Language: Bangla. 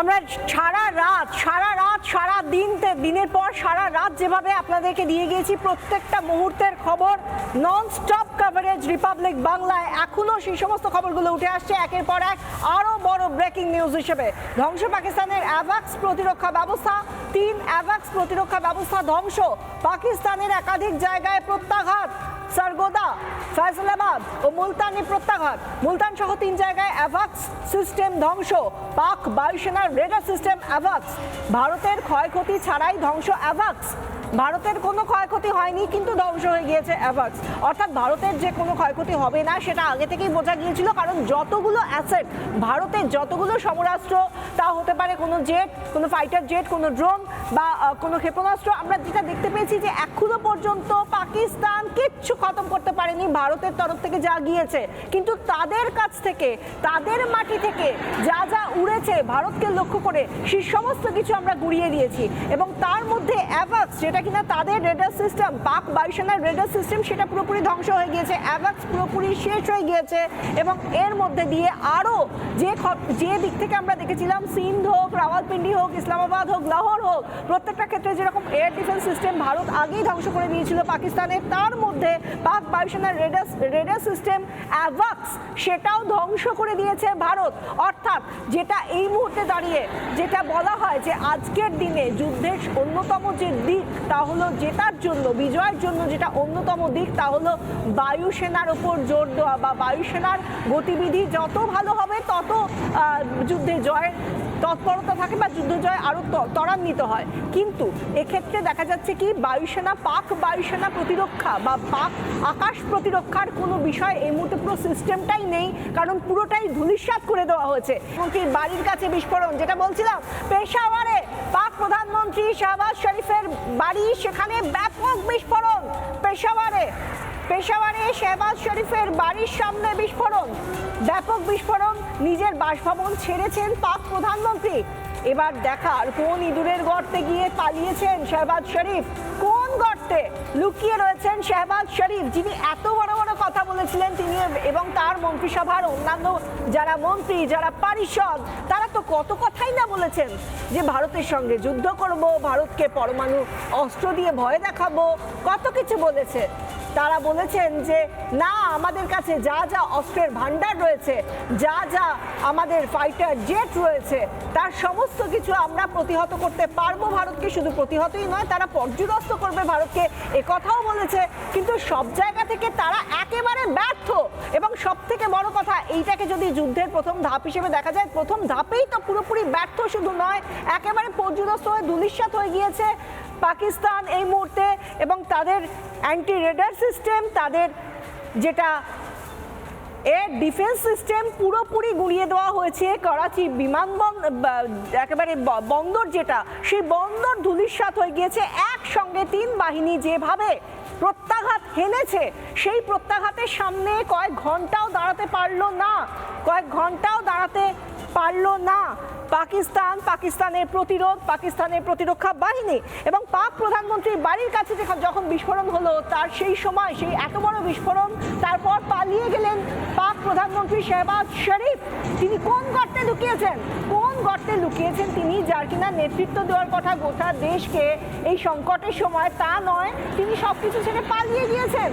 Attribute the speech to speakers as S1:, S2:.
S1: আমরা সারা রাত সারা রাত, সারা দিন দিনের পর সারা রাত যেভাবে আপনাদেরকে দিয়ে গিয়েছি, প্রত্যেকটা মুহূর্তের খবর নন স্টপ কভারেজ রিপাবলিক বাংলায় এখনও সেই সমস্ত খবরগুলো উঠে আসছে। একের পর এক আরও বড় ব্রেকিং নিউজ হিসেবে। ধ্বংস পাকিস্তানের অ্যাভাক্স প্রতিরক্ষা ব্যবস্থা, তিন অ্যাভাক্স প্রতিরক্ষা ব্যবস্থা ধ্বংস। পাকিস্তানের একাধিক জায়গায় প্রত্যাঘাত। সারগোদা, ফয়সালাবাদ ও মুলতানি প্রত্যাঘাত। মুলতান সহ তিন জায়গায় অ্যাভাক্স সিস্টেম ধ্বংস। পাক বায়ুসেনার রেডার সিস্টেম অ্যাভাক্স ভারতের ক্ষয়ক্ষতি ছাড়াই ধ্বংস অ্যাভাক্স ভারতের কোনো ক্ষয়ক্ষতি হয়নি, কিন্তু ধ্বংস হয়ে গিয়েছে অ্যাভাক্স অর্থাৎ ভারতের যে কোনো ক্ষয়ক্ষতি হবে না, সেটা আগে থেকেই বোঝা গিয়েছিল, কারণ যতগুলো অ্যাসেট ভারতের যতগুলো সমরাস্ত্র, তা হতে পারে কোনো জেট কোনো ফাইটার জেট কোনো ড্রোন বা কোনো ক্ষেপণাস্ত্র, আমরা যেটা দেখতে পেয়েছি যে এখনও পর্যন্ত পাকিস্তান কিচ্ছু খতম করতে পারেনি, ভারতের তরফ থেকে যা গিয়েছে। কিন্তু তাদের কাছ থেকে, তাদের মাটি থেকে যা যা উড়েছে, ভারতকে লক্ষ্য করে সেই সমস্ত কিছু আমরা গুড়িয়ে দিয়েছি। এবং তার মধ্যে অ্যাভাক্স যেটা কিনা তাদের রেডার সিস্টেম পাক বায়ুসেনার রেডার সিস্টেম সেটা পুরোপুরি ধ্বংস হয়ে গিয়েছে, অ্যাভাক্স পুরোপুরি শেষ হয়ে গিয়েছে এবং এর মধ্যে দিয়ে আরও যে যে দিক থেকে আমরা দেখেছিলাম, সিন্ধ হোক, রাওয়ালপিন্ডি হোক, ইসলামাবাদ হোক, লাহোর হোক, প্রত্যেকটা ক্ষেত্রে যেরকম এয়ার ডিফেন্স সিস্টেম ভারত আগেই ধ্বংস করে দিয়েছিল পাকিস্তানের তার মধ্যে পাক বায়ুসেনার রেডার রেডার সিস্টেম অ্যাভাক্স সেটাও ধ্বংস করে দিয়েছে ভারত। অর্থাৎ যেটা এই মুহূর্তে দাঁড়িয়ে, যেটা বলা হয় যে আজকের দিনে যুদ্ধের অন্যতম যে দিক তা হলো জেতার জন্য, বিজয়ের জন্য যেটা অন্যতম দিক, তা হলো বায়ুসেনার ওপর জোর দেওয়া বা বায়ুসেনার গতিবিধি যত ভালো হবে, তত যুদ্ধে জয়ের তৎপরতা থাকে বা যুদ্ধ জয় আরও ত্বরান্বিত হয়। কিন্তু এক্ষেত্রে দেখা যাচ্ছে কি, বায়ুসেনা, পাক বায়ুসেনা প্রতিরক্ষা বা পাক আকাশ প্রতিরক্ষার কোনো বিষয় এই মুহূর্তে পুরো সিস্টেমটাই নেই, কারণ পুরোটাই ধূলিসাৎ করে দেওয়া হয়েছে। মন্ত্রীর বাড়ির কাছে বিস্ফোরণ, যেটা বলছিলাম, পেশাওয়ারে, পাক প্রধানমন্ত্রী শাহবাজ শরীফের বাড়ি, সেখানে ব্যাপক বিস্ফোরণ। পেশাওয়ারে পেশাওয়ারে শেহবাজ শরীফের বাড়ির সামনে বিস্ফোরণ। ব্যাপক বিস্ফোরণ, নিজের বাসভবন ছেড়েছেন পাক প্রধানমন্ত্রী। এবার দেখার কোন ইঁদুরের গর্তে গিয়ে পালিয়েছেন শেহবাজ শরীফ? কোন লুকিয়ে রয়েছেন শেহবাজ শরীফ, যিনি এত বড় বড় কথা বলেছিলেন তিনি এবং তার মন্ত্রিসভার অন্যান্য যারা মন্ত্রী, যারা পারিষদ, তারা তো কত কথাই না বলেছেন যে ভারতের সঙ্গে যুদ্ধ করব, ভারতকে পরমাণু অস্ত্র দিয়ে ভয় দেখাবো, কত কিছু বলেছে। তারা বলেছেন যে, না, আমাদের কাছে যা যা অস্ত্রের ভান্ডার রয়েছে, যা যা আমাদের ফাইটার জেট রয়েছে, তার সমস্ত কিছু আমরা প্রতিহত করতে পারব ভারতকে। শুধু প্রতিহতই নয়, তারা পর্যদস্ত করবে ভারতকে কথাও বলেছে। কিন্তু সব জায়গা থেকে তারা একেবারে ব্যর্থ। এবং সব থেকে বড় কথা, এইটাকে যদি যুদ্ধের প্রথম ধাপ হিসেবে দেখা যায়, প্রথম ধাপেই তো পুরোপুরি ব্যর্থ শুধু নয়, একেবারে পর্যদস্ত হয়ে ধুলিস্বাত হয়ে গিয়েছে। পাকিস্তান এই মুহূর্তে এবং তাদের অ্যান্টি রেডার সিস্টেম তাদের যেটা এর ডিফেন্স সিস্টেম পুরোপুরি গুড়িয়ে দেওয়া হয়েছে। করাচি বিমানবন্দর একেবারে বন্দর যেটা, সেই বন্দর ধূলিসাৎ হয়ে গিয়েছে। একসঙ্গে তিন বাহিনী যেভাবে প্রত্যাঘাত হেনেছে, সেই প্রত্যাঘাতের সামনে কয়েক ঘন্টাও দাঁড়াতে পারল না। কয়েক ঘন্টাও দাঁড়াতে পারল না। পাকিস্তান, পাকিস্তানের প্রতিরোধ, পাকিস্তানের প্রতিরক্ষা বাহিনী এবং পাক প্রধানমন্ত্রীর বাড়ির কাছে যখন- যখন বিস্ফোরণ হলো, তার সেই সময় সেই এত বড় বিস্ফোরণ, তারপর পালিয়ে গেলেন পাক প্রধানমন্ত্রী শেহবাজ শরীফ। তিনি কোন গর্তে লুকিয়েছেন? কোন গর্তে লুকিয়েছেন তিনি যার কিনা নেতৃত্ব দেওয়ার কথা গোটা দেশকে এই সংকটের সময় তা নয়, তিনি সবকিছু ছেড়ে পালিয়ে গিয়েছেন।